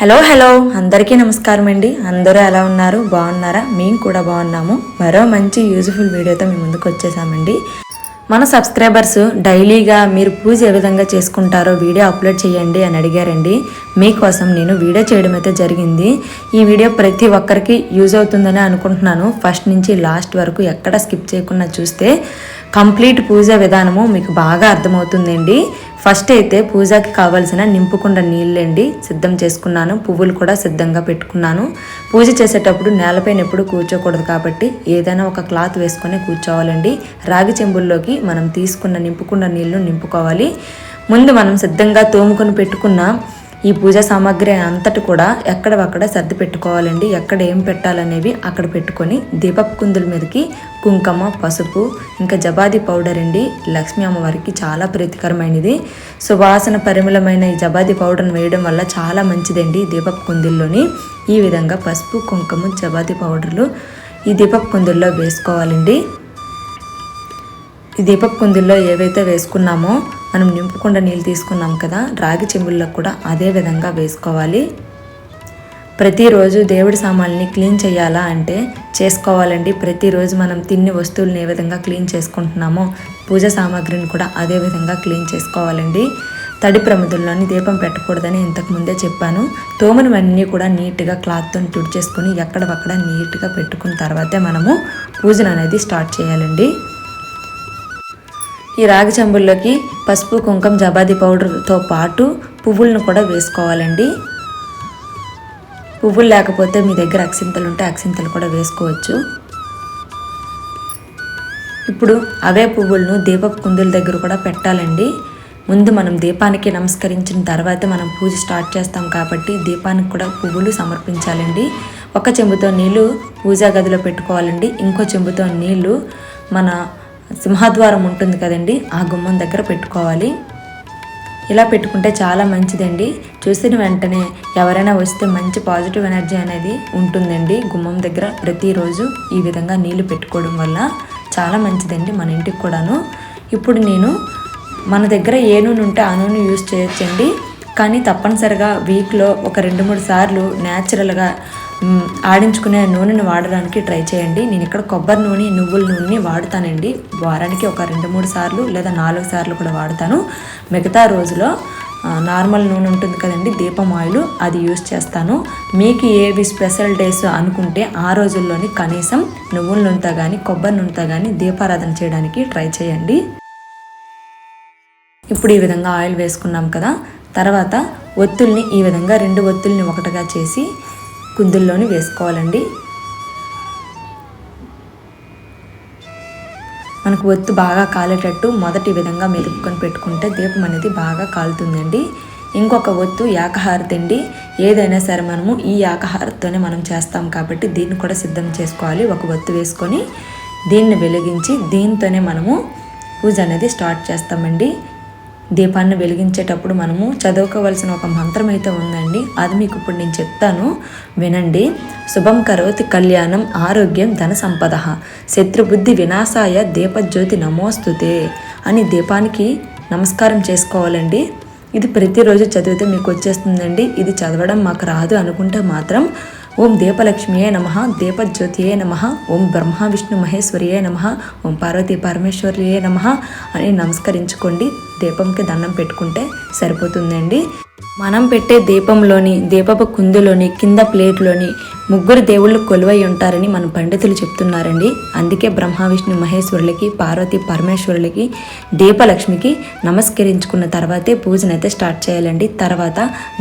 Hello hello. అందరికీ నమస్కారం అండి. అందరూ ఎలా ఉన్నారు? బాగున్నారా? మేము కూడా బాగున్నాము. మరో మంచి యూజ్ఫుల్ వీడియోతో మేము ముందుకు వచ్చేసామండి. మన సబ్స్క్రైబర్స్ డైలీగా మీరు పూజ ఏ విధంగా చేసుకుంటారో వీడియో అప్లోడ్ చేయండి అని అడిగారండి. మీకోసం నేను వీడియో చేయడం అయితే జరిగింది. ఈ వీడియో ప్రతి ఒక్కరికి యూజ్ అవుతుందని అనుకుంటున్నాను. ఫస్ట్ నుంచి లాస్ట్ వరకు ఎక్కడ స్కిప్ చేయకుండా చూస్తే కంప్లీట్ పూజ విధానము మీకు బాగా అర్థమవుతుందండి. ఫస్ట్ అయితే పూజకి కావాల్సిన నింపుకుండ నీళ్ళండి సిద్ధం చేసుకున్నాను. పువ్వులు కూడా సిద్ధంగా పెట్టుకున్నాను. పూజ చేసేటప్పుడు నేలపైన ఎప్పుడు కూర్చోకూడదు కాబట్టి ఏదైనా ఒక క్లాత్ వేసుకొని కూర్చోవాలండి. రాగి చెంబుల్లోకి మనం తీసుకున్న నింపుకున్న నీళ్ళు నింపుకోవాలి. ముందు మనం సిద్ధంగా తోముకొని పెట్టుకున్న ఈ పూజా సామాగ్రి అంతటి కూడా ఎక్కడవక్కడ సర్ది పెట్టుకోవాలండి. ఎక్కడ ఏం పెట్టాలనేవి అక్కడ పెట్టుకొని దీపపు కుందుల మీదకి కుంకుమ పసుపు ఇంకా జబాది పౌడర్ అండి. లక్ష్మీ అమ్మవారికి చాలా ప్రీతికరమైనది. సువాసన పరిమళమైన ఈ జబాది పౌడర్ని వేయడం వల్ల చాలా మంచిదండి దీపపు కుందుల్లోని. ఈ విధంగా పసుపు కుంకుమ జబాది పౌడర్లు ఈ దీపపు కుందుల్లో వేసుకోవాలండి. ఈ దీపపు కుందుల్లో ఏవైతే వేసుకున్నామో మనం నింపుకుండా నీళ్ళు తీసుకున్నాం కదా రాగి చెంబుల్లో కూడా అదే విధంగా వేసుకోవాలి. ప్రతిరోజు దేవుడి సామాన్ని క్లీన్ చేయాలా అంటే చేసుకోవాలండి. ప్రతిరోజు మనం తిన్ని వస్తువులను ఏ విధంగా క్లీన్ చేసుకుంటున్నామో పూజ సామాగ్రిని కూడా అదే విధంగా క్లీన్ చేసుకోవాలండి. తడి ప్రమిదుల్లోని దీపం పెట్టకూడదని ఇంతకు ముందే చెప్పాను. తోమనివన్నీ కూడా నీట్గా క్లాత్తో తుడిచేసుకుని ఎక్కడవక్కడ నీట్గా పెట్టుకున్న తర్వాతే మనము పూజను అనేది స్టార్ట్ చేయాలండి. ఈ రాగి చెంబుల్లోకి పసుపు కుంకుమ జబాది పౌడర్తో పాటు పువ్వులను కూడా వేసుకోవాలండి. పువ్వులు లేకపోతే మీ దగ్గర అక్షింతలు ఉంటే అక్షింతలు కూడా వేసుకోవచ్చు. ఇప్పుడు అవే పువ్వులను దీపపు కుందుల దగ్గర కూడా పెట్టాలండి. ముందు మనం దీపానికి నమస్కరించిన తర్వాత మనం పూజ స్టార్ట్ చేస్తాం కాబట్టి దీపానికి కూడా పువ్వులు సమర్పించాలండి. ఒక చెంబుతో నీళ్ళు పూజా గదిలో పెట్టుకోవాలండి. ఇంకో చెంబుతో నీళ్ళు మన సింహద్వారం ఉంటుంది కదండి ఆ గుమ్మం దగ్గర పెట్టుకోవాలి. ఇలా పెట్టుకుంటే చాలా మంచిదండి. చూసిన వెంటనే ఎవరైనా వస్తే మంచి పాజిటివ్ ఎనర్జీ అనేది ఉంటుందండి. గుమ్మం దగ్గర ప్రతిరోజు ఈ విధంగా నీళ్ళు పెట్టుకోవడం వల్ల చాలా మంచిదండి మన ఇంటికి కూడాను. ఇప్పుడు నేను మన దగ్గర ఏ నూనె ఉంటే ఆ నూనె యూస్ చేయొచ్చండి. కానీ తప్పనిసరిగా వీక్లో ఒక రెండు మూడు సార్లు న్యాచురల్గా ఆడించుకునే నూనెను వాడడానికి ట్రై చేయండి. నేను ఇక్కడ కొబ్బరి నూనె నువ్వుల నూనెని వాడుతానండి. వారానికి ఒక రెండు మూడు సార్లు లేదా నాలుగు సార్లు కూడా వాడతాను. మిగతా రోజులో నార్మల్ నూనె ఉంటుంది కదండి దీపం ఆయిల్ అది యూస్ చేస్తాను. మీకు ఏవి స్పెషల్ డేస్ అనుకుంటే ఆ రోజుల్లోని కనీసం నువ్వుల నూనెతో కానీ కొబ్బరి నూనెతో కానీ దీపారాధన చేయడానికి ట్రై చేయండి. ఇప్పుడు ఈ విధంగా ఆయిల్ వేసుకున్నాం కదా. తర్వాత ఒత్తుల్ని ఈ విధంగా రెండు ఒత్తుల్ని ఒకటిగా చేసి కుందుల్లోని వేసుకోవాలండి. మనకు ఒత్తు బాగా కాలేటట్టు మొదటి విధంగా మెదుపుకొని పెట్టుకుంటే దీపం అనేది బాగా కాలుతుందండి. ఇంకొక ఒత్తు ఏకహారతి అండి ఏదైనా సరే మనము ఈ ఏకహారతితోనే మనం చేస్తాం కాబట్టి దీన్ని కూడా సిద్ధం చేసుకోవాలి. ఒక ఒత్తు వేసుకొని దీన్ని వెలిగించి దీంతోనే మనము పూజ అనేది స్టార్ట్ చేస్తామండి. దీపాన్ని వెలిగించేటప్పుడు మనము చదువుకోవలసిన ఒక మంత్రం అయితే ఉందండి. అది మీకు ఇప్పుడు నేను చెప్తాను. వినండి. శుభం కరోతి కళ్యాణం ఆరోగ్యం ధన సంపద. శత్రుబుద్ధి వినాశాయ దీపజ్యోతి నమోస్తుతే అని దీపానికి నమస్కారం చేసుకోవాలండి. ఇది ప్రతిరోజు చదివితే మీకు వచ్చేస్తుందండి. ఇది చదవడం మాకు రాదు అనుకుంటే మాత్రం ఓం దీపలక్ష్మియే నమ దీపజ్యోతియే నమ ఓం బ్రహ్మ విష్ణు మహేశ్వరియే నమ ఓం పార్వతీ పరమేశ్వరియే నమ అని నమస్కరించుకోండి. దీపంకి దండం పెట్టుకుంటే సరిపోతుందండి. మనం పెట్టే దీపంలోని దీపపు కుందులోని కింద ప్లేట్లోని ముగ్గురు దేవుళ్ళు కొలువై ఉంటారని మన పండితులు చెప్తున్నారండి. అందుకే బ్రహ్మ విష్ణు మహేశ్వరులకి పార్వతి పరమేశ్వరులకి దీపలక్ష్మికి నమస్కరించుకున్న తర్వాతే పూజనైతే స్టార్ట్ చేయాలండి. తర్వాత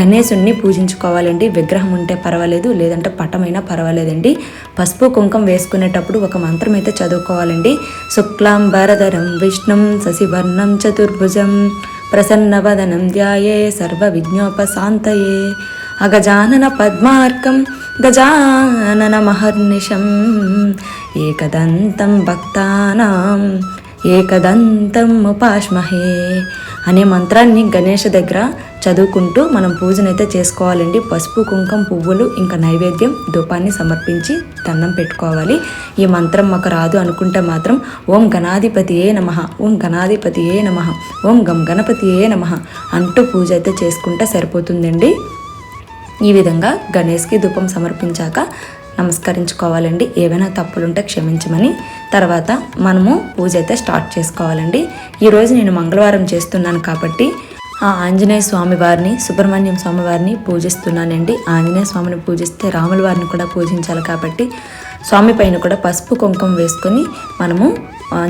గణేశుణ్ణి పూజించుకోవాలండి. విగ్రహం ఉంటే పర్వాలేదు లేదంటే పటమైనా పర్వాలేదండి. పసుపు కుంకం వేసుకునేటప్పుడు ఒక మంత్రం అయితే చదువుకోవాలండి. శుక్లాం భరధరం విష్ణుం శశివర్ణం చతుర్భుజ ప్రసన్నవదనం ధ్యాయే సర్వవిజ్ఞోపశాంతయే అగజానన పద్మార్కం గజానన మహర్నిశం ఏకదంతం భక్తానాం ఏకదంతం ఉపాస్మహే అనే మంత్రాన్ని గణేష్ దగ్గర చదువుకుంటూ మనం పూజనైతే చేసుకోవాలండి. పసుపు కుంకం పువ్వులు ఇంకా నైవేద్యం ధూపాన్ని సమర్పించి దండం పెట్టుకోవాలి. ఈ మంత్రం మాకు రాదు అనుకుంటే మాత్రం ఓం గణాధిపతియే నమ ఓం గణాధిపతియే నమ ఓం గం గణపతియే నమ అంటూ పూజ అయితే చేసుకుంటే సరిపోతుందండి. ఈ విధంగా గణేష్కి ధూపం సమర్పించాక నమస్కరించుకోవాలండి. ఏవైనా తప్పులుంటే క్షమించమని. తర్వాత మనము పూజ అయితే స్టార్ట్ చేసుకోవాలండి. ఈరోజు నేను మంగళవారం చేస్తున్నాను కాబట్టి ఆ ఆంజనేయ స్వామి వారిని సుబ్రహ్మణ్యం స్వామి వారిని పూజిస్తున్నానండి. ఆంజనేయ స్వామిని పూజిస్తే రాముల వారిని కూడా పూజించాలి కాబట్టి స్వామి పైన కూడా పసుపు కుంకుమ వేసుకొని మనము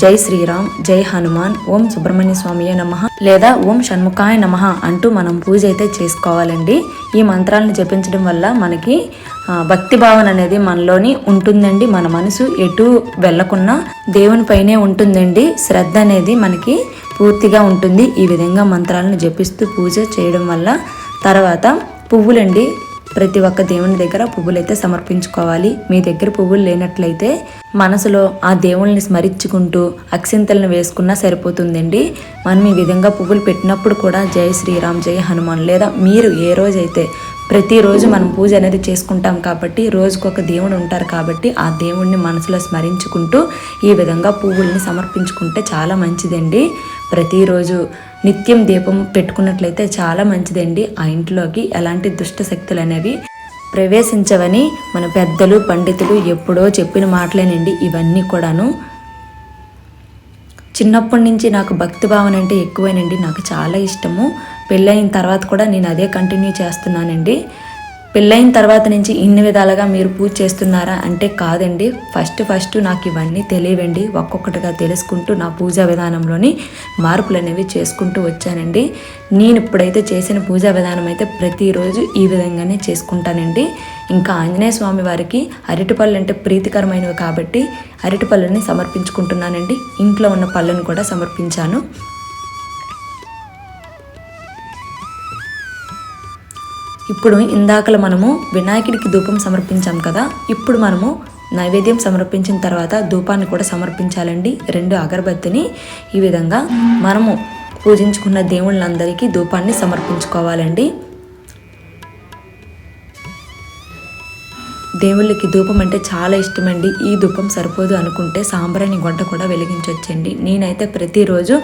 జై శ్రీరామ్ జై హనుమాన్ ఓం సుబ్రహ్మణ్య స్వామియే నమ. లేదా ఓం షణ్ముఖాయ నమ అంటూ మనం పూజ అయితే చేసుకోవాలండి. ఈ మంత్రాలను జపించడం వల్ల మనకి భక్తి భావన అనేది మనలోని ఉంటుందండి. మన మనసు ఎటు వెళ్ళకున్నా దేవుని పైనే ఉంటుందండి. శ్రద్ధ అనేది మనకి పూర్తిగా ఉంటుంది. ఈ విధంగా మంత్రాలను జపిస్తూ పూజ చేయడం వల్ల తర్వాత పువ్వులండి ప్రతి ఒక్క దేవుని దగ్గర పువ్వులైతే సమర్పించుకోవాలి. మీ దగ్గర పువ్వులు లేనట్లయితే మనసులో ఆ దేవుల్ని స్మరించుకుంటూ అక్షింతలను వేసుకున్నా సరిపోతుందండి. మనం ఈ విధంగా పువ్వులు పెట్టినప్పుడు కూడా జై శ్రీరామ్ జై హనుమాన్ లేదా మీరు ఏ రోజైతే ప్రతిరోజు మనం పూజ అనేది చేసుకుంటాం కాబట్టి రోజుకొక దేవుడు ఉంటారు కాబట్టి ఆ దేవుణ్ణి మనసులో స్మరించుకుంటూ ఈ విధంగా పువ్వుల్ని సమర్పించుకుంటే చాలా మంచిదండి. ప్రతిరోజు నిత్యం దీపం పెట్టుకున్నట్లయితే చాలా మంచిదండి. ఆ ఇంట్లోకి ఎలాంటి దుష్ట శక్తులు అనేవి ప్రవేశించవని మన పెద్దలు పండితులు ఎప్పుడో చెప్పిన మాటలేనండి ఇవన్నీ కూడాను. చిన్నప్పటి నుంచి నాకు భక్తి భావన అంటే ఎక్కువేనండి. నాకు చాలా ఇష్టము. పెళ్ళైన తర్వాత కూడా నేను అదే కంటిన్యూ చేస్తున్నానండి. పెళ్ళైన తర్వాత నుంచి ఇన్ని విధాలుగా మీరు పూజ చేస్తున్నారా అంటే కాదండి. ఫస్ట్ ఫస్ట్ నాకు ఇవన్నీ తెలియవండి. ఒక్కొక్కటిగా తెలుసుకుంటూ నా పూజా విధానంలోని మార్పులు అనేవి చేసుకుంటూ వచ్చానండి. నేను ఇప్పుడైతే చేసిన పూజా విధానం అయితే ప్రతిరోజు ఈ విధంగానే చేసుకుంటానండి. ఇంకా ఆంజనేయ స్వామి వారికి అరటిపళ్ళు అంటే ప్రీతికరమైనవి కాబట్టి అరటిపళ్ళని సమర్పించుకుంటున్నానండి. ఇంట్లో ఉన్న పళ్ళను కూడా సమర్పించాను. ఇప్పుడు ఇందాకల మనము వినాయకుడికి ధూపం సమర్పించాం కదా ఇప్పుడు మనము నైవేద్యం సమర్పించిన తర్వాత ధూపాన్ని కూడా సమర్పించాలండి. రెండు అగరబత్తిని. ఈ విధంగా మనము పూజించుకున్న దేవుళ్ళందరికీ ధూపాన్ని సమర్పించుకోవాలండి. దేవుళ్ళకి ధూపం అంటే చాలా ఇష్టమండి. ఈ ధూపం సరిపోదు అనుకుంటే సాంబ్రాణి గొడ్డ కూడా వెలిగించవచ్చండి నేనైతే ప్రతిరోజు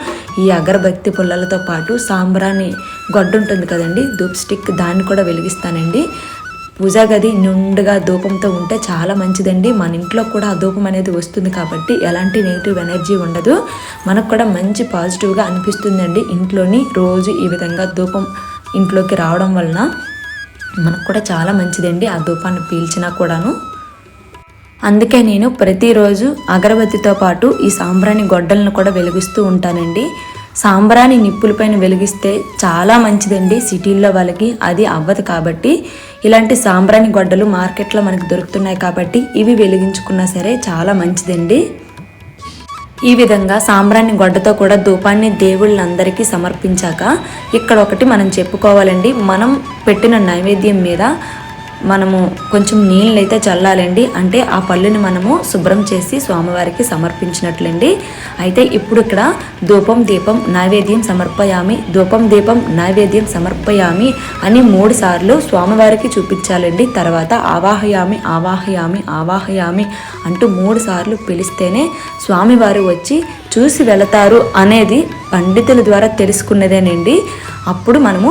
ఈ అగరబత్తి పుల్లలతో పాటు సాంబ్రాణి గొడ్డ ఉంటుంది కదండి ధూప్ స్టిక్ దాన్ని కూడా వెలిగిస్తానండి. పూజా గది నిండుగా ధూపంతో ఉంటే చాలా మంచిదండి. మన ఇంట్లో కూడా ఆ ధూపం అనేది వస్తుంది కాబట్టి ఎలాంటి నెగిటివ్ ఎనర్జీ ఉండదు. మనకు కూడా మంచి పాజిటివ్గా అనిపిస్తుందండి. ఇంట్లోని రోజు ఈ విధంగా ధూపం ఇంట్లోకి రావడం వలన మనకు కూడా చాలా మంచిదండి ఆ ధూపాన్ని పీల్చినా కూడాను. అందుకే నేను ప్రతిరోజు అగరబత్తితో పాటు ఈ సాంబ్రాణి గొడ్డలను కూడా వెలిగిస్తూ ఉంటానండి. సాంబ్రాణి నిప్పులపైన వెలిగిస్తే చాలా మంచిదండి సిటీల్లో వాళ్ళకి అది అవ్వదు కాబట్టి. ఇలాంటి సాంబ్రాణి గొడ్డలు మార్కెట్లో మనకు దొరుకుతున్నాయి కాబట్టి ఇవి వెలిగించుకున్నా సరే చాలా మంచిదండి. ఈ విధంగా సాంబ్రాణి గొడ్డతో కూడా ధూపాన్ని దేవుళ్ళందరికీ సమర్పించాక ఇక్కడ ఒకటి మనం చెప్పుకోవాలండి. మనం పెట్టిన నైవేద్యం మీద మనము కొంచెం నీళ్ళు అయితే చల్లాలండి. అంటే ఆ పళ్ళుని మనము శుభ్రం చేసి స్వామివారికి సమర్పించినట్లండి. అయితే ఇప్పుడు ఇక్కడ ధూపం దీపం నైవేద్యం సమర్పయామి ధూపం దీపం నైవేద్యం సమర్పయామి అని మూడు సార్లు స్వామివారికి చూపించాలండి. తర్వాత ఆవాహయామి ఆవాహయామి ఆవాహయామి అంటూ మూడు సార్లు పిలిస్తేనే స్వామివారు వచ్చి చూసి వెళతారు అనేది పండితుల ద్వారా తెలుసుకున్నదేనండి. అప్పుడు మనము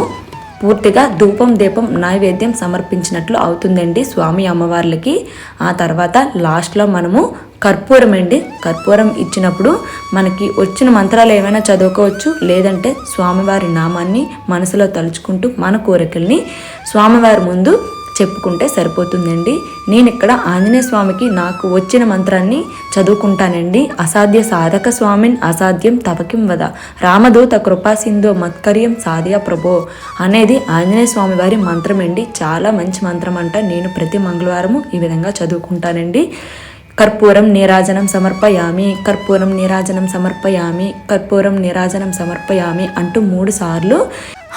పూర్తిగా ధూపం దీపం నైవేద్యం సమర్పించినట్లు అవుతుందండి స్వామి అమ్మవార్లకి. ఆ తర్వాత లాస్ట్లో మనము కర్పూరం అండి. కర్పూరం ఇచ్చినప్పుడు మనకి వచ్చిన మంత్రాలు ఏమైనా చదువుకోవచ్చు. లేదంటే స్వామివారి నామాన్ని మనసులో తలుచుకుంటూ మన కోరికల్ని స్వామివారి ముందు చెప్పుకుంటే సరిపోతుందండి. నేను ఇక్కడ ఆంజనేయ స్వామికి నాకు వచ్చిన మంత్రాన్ని చదువుకుంటానండి. అసాధ్య సాధక స్వామిన్ అసాధ్యం తపకిం వద. రామదూత కృపాసింధు మత్కర్యం సాధ్య ప్రభో అనేది ఆంజనేయ స్వామి వారి మంత్రం అండి చాలా మంచి మంత్రం అంట నేను ప్రతి మంగళవారము ఈ విధంగా చదువుకుంటానండి. కర్పూరం నీరాజనం సమర్పయామి. కర్పూరం నీరాజనం సమర్పయామి. కర్పూరం నీరాజనం సమర్పయామి అంటూ మూడు సార్లు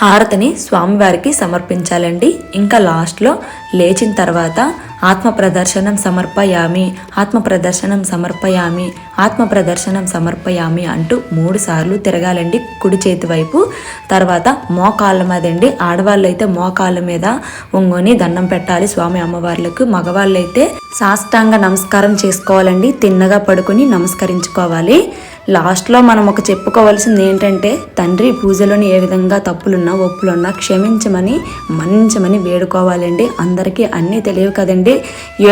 హారతిని స్వామివారికి సమర్పించాలండి. ఇంకా లాస్ట్లో లేచిన తర్వాత ఆత్మ ప్రదర్శనం సమర్పయామి ఆత్మ ప్రదర్శనం సమర్పయామి ఆత్మ ప్రదర్శనం సమర్పయామి అంటూ మూడు సార్లు తిరగాలండి కుడి చేతి వైపు. తర్వాత మోకాళ్ళ మీద అండి ఆడవాళ్ళు అయితే మోకాళ్ళ మీద ఉంగొని దండం పెట్టాలి స్వామి అమ్మవార్లకు. మగవాళ్ళు అయితే సాష్టాంగ నమస్కారం చేసుకోవాలండి. తిన్నగా పడుకొని నమస్కరించుకోవాలి. లాస్ట్లో మనం ఒక చెప్పుకోవాల్సింది ఏంటంటే తండ్రి పూజలోని ఏ విధంగా తప్పులున్నా ఒప్పులున్నా క్షమించమని మన్నించమని వేడుకోవాలండి. అందరికీ అన్నీ తెలియవు కదండి.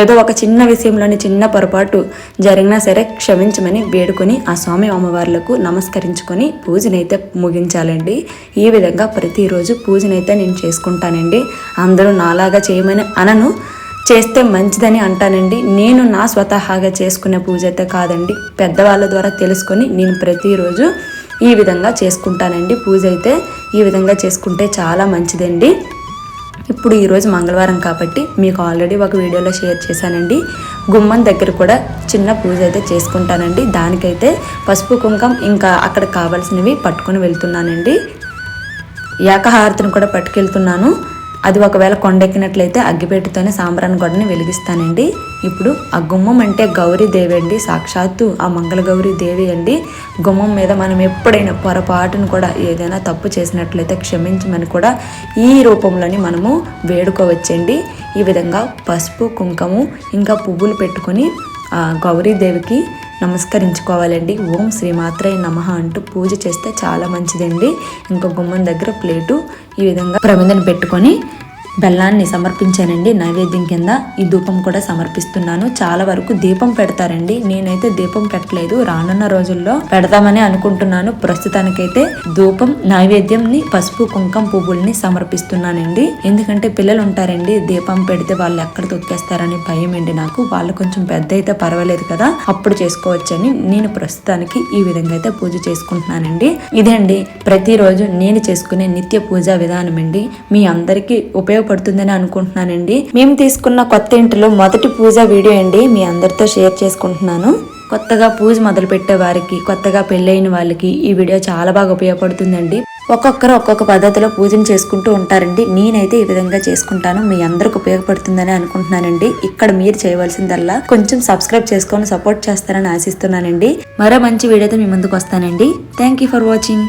ఏదో ఒక చిన్న విషయంలోని చిన్న పొరపాటు జరిగినా సరే క్షమించమని వేడుకొని ఆ స్వామి అమ్మవార్లకు నమస్కరించుకొని పూజనైతే ముగించాలండి. ఈ విధంగా ప్రతిరోజు పూజనైతే నేను చేసుకుంటానండి. అందరూ నాలాగా చేయమని అనను. చేస్తే మంచిదని అంటానండి. నేను నా స్వతహాగా చేసుకునే పూజ అయితే కాదండి. పెద్దవాళ్ళ ద్వారా తెలుసుకొని నేను ప్రతిరోజు ఈ విధంగా చేసుకుంటానండి. పూజ అయితే ఈ విధంగా చేసుకుంటే చాలా మంచిదండి. ఇప్పుడు ఈరోజు మంగళవారం కాబట్టి మీకు ఆల్రెడీ ఒక వీడియోలో షేర్ చేశానండి. గుమ్మం దగ్గర కూడా చిన్న పూజ అయితే చేసుకుంటానండి. దానికైతే పసుపు కుంకం ఇంకా అక్కడ కావాల్సినవి పట్టుకొని వెళ్తున్నానండి. ఏకహారతిని కూడా పట్టుకెళ్తున్నాను. అది ఒకవేళ కొండెక్కినట్లయితే అగ్గిపెట్టితోనే సాంబ్రాన్ గొడని వెలిగిస్తానండి. ఇప్పుడు ఆ గుమ్మం అంటే గౌరీ దేవి అండి. సాక్షాత్తు ఆ మంగళ గౌరీ దేవి అండి. గుమ్మం మీద మనం ఎప్పుడైనా పొరపాటును కూడా ఏదైనా తప్పు చేసినట్లయితే క్షమించమని కూడా ఈ రూపంలోని మనము వేడుకోవచ్చండి. ఈ విధంగా పసుపు కుంకుమ ఇంకా పువ్వులు పెట్టుకొని ఆ గౌరీదేవికి నమస్కరించుకోవాలండి. ఓం శ్రీమాత్రయ నమ అంటూ పూజ చేస్తే చాలా మంచిదండి. ఇంకో గుమ్మం దగ్గర ప్లేటు ఈ విధంగా ప్రమిదను పెట్టుకొని బెల్లాన్ని సమర్పించానండి. నైవేద్యం కింద ఈ ధూపం కూడా సమర్పిస్తున్నాను. చాలా వరకు దీపం పెడతారండి. నేనైతే దీపం పెట్టలేదు. రానున్న రోజుల్లో పెడతామని అనుకుంటున్నాను. ప్రస్తుతానికైతే ధూపం నైవేద్యంని పసుపు కుంకం పువ్వుల్ని సమర్పిస్తున్నానండి. ఎందుకంటే పిల్లలు ఉంటారండి. దీపం పెడితే వాళ్ళు ఎక్కడ తొక్కేస్తారని భయం అండి నాకు. వాళ్ళు కొంచెం పెద్ద అయితే పర్వాలేదు కదా. అప్పుడు చేసుకోవచ్చని నేను ప్రస్తుతానికి ఈ విధంగా అయితే పూజ చేసుకుంటున్నానండి. ఇదండి. ప్రతిరోజు నేను చేసుకునే నిత్య పూజా విధానం అండి. మీ అందరికీ ఉపయోగ పడుతుందని అనుకుంటున్నానండి. మేము తీసుకున్న కొత్త ఇంటిలో మొదటి పూజ వీడియో అండి. మీ అందరితో షేర్ చేసుకుంటున్నాను. కొత్తగా పూజ మొదలు పెట్టే వారికి కొత్తగా పెళ్ళైన వాళ్ళకి ఈ వీడియో చాలా బాగా ఉపయోగపడుతుందండి. ఒక్కొక్కరు ఒక్కొక్క పద్ధతిలో పూజను చేసుకుంటూ ఉంటారండి. నేనైతే ఈ విధంగా చేసుకుంటాను. మీ అందరికి ఉపయోగపడుతుందని అనుకుంటున్నానండి. ఇక్కడ మీరు చేయవలసిందల్లా కొంచెం సబ్స్క్రైబ్ చేసుకొని సపోర్ట్ చేస్తారని ఆశిస్తున్నానండి. మరో మంచి వీడియోతో మీ ముందుకు వస్తానండి. Thank you for watching